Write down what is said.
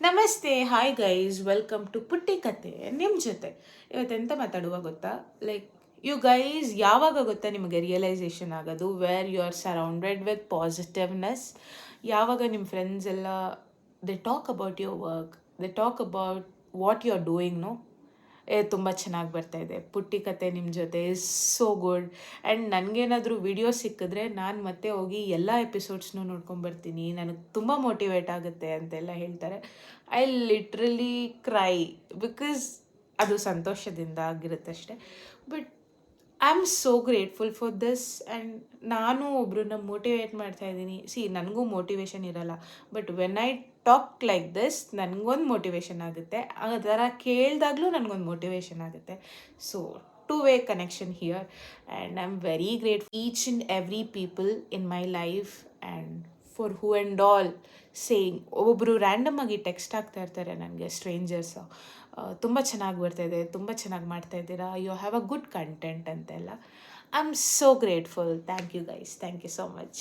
ನಮಸ್ತೆ hi guys welcome to ಪುಟ್ಟಿ ಕತೆ ನಿಮ್ಮ ಜೊತೆ. ಇವತ್ತೆಂತ ಮಾತಾಡುವ ಗೊತ್ತಾ? ಲೈಕ್ ಯು ಗೈಸ್ ಯಾವಾಗ ಗೊತ್ತಾ ನಿಮಗೆ ರಿಯಲೈಸೇಷನ್ ಆಗೋದು? Where you are surrounded with positiveness ಯಾವಾಗ ನಿಮ್ಮ ಫ್ರೆಂಡ್ಸ್ ಎಲ್ಲ they talk about your work they talk about what you are doing no ತುಂಬ ಚೆನ್ನಾಗಿ ಬರ್ತಾ ಇದೆ. ಪುಟ್ಟಿ ಕತೆ ನಿಮ್ಮ ಜೊತೆ ಇಸ್ ಸೋ ಗುಡ್ ಆ್ಯಂಡ್ ನನಗೇನಾದರೂ ವಿಡಿಯೋ ಸಿಕ್ಕಿದ್ರೆ ನಾನು ಮತ್ತೆ ಹೋಗಿ ಎಲ್ಲ ಎಪಿಸೋಡ್ಸ್ನೂ ನೋಡ್ಕೊಂಬರ್ತೀನಿ ನನಗೆ ತುಂಬ ಮೋಟಿವೇಟ್ ಆಗುತ್ತೆ ಅಂತೆಲ್ಲ ಹೇಳ್ತಾರೆ. ಐ ಲಿಟ್ರಲಿ ಕ್ರೈ ಬಿಕಾಸ್ ಅದು ಸಂತೋಷದಿಂದ ಆಗಿರುತ್ತೆ ಅಷ್ಟೇ. But I am so grateful for this and ನಾನು ಒಬ್ಬರನ್ನ ಮೋಟಿವೇಟ್ ಮಾಡ್ತಾ ಇದ್ದೀನಿ. ಸಿ ನನಗೂ ಮೋಟಿವೇಶನ್ ಇರಲ್ಲ. But when I talk like this ನನಗೊಂದು ಮೋಟಿವೇಶನ್ ಆಗುತ್ತೆ. ಥರ ಕೇಳಿದಾಗಲೂ ನನಗೊಂದು ಮೋಟಿವೇಶನ್ ಆಗುತ್ತೆ. So two way connection here and I am very great each and every people in my life and for who and all saying ಒಬ್ಬೊಬ್ಬರು random ಆಗಿ text ಆಗ್ತಾ ಇರ್ತಾರೆ ನನಗೆ ಸ್ಟ್ರೇಂಜರ್ಸ್ ತುಂಬ ಚೆನ್ನಾಗಿ ಬರ್ತಾ ಇದೆ, ತುಂಬ ಚೆನ್ನಾಗಿ ಮಾಡ್ತಾ ಇದ್ದೀರಾ you have a good content ಅಂತೆಲ್ಲ. I am so grateful thank you guys thank you so much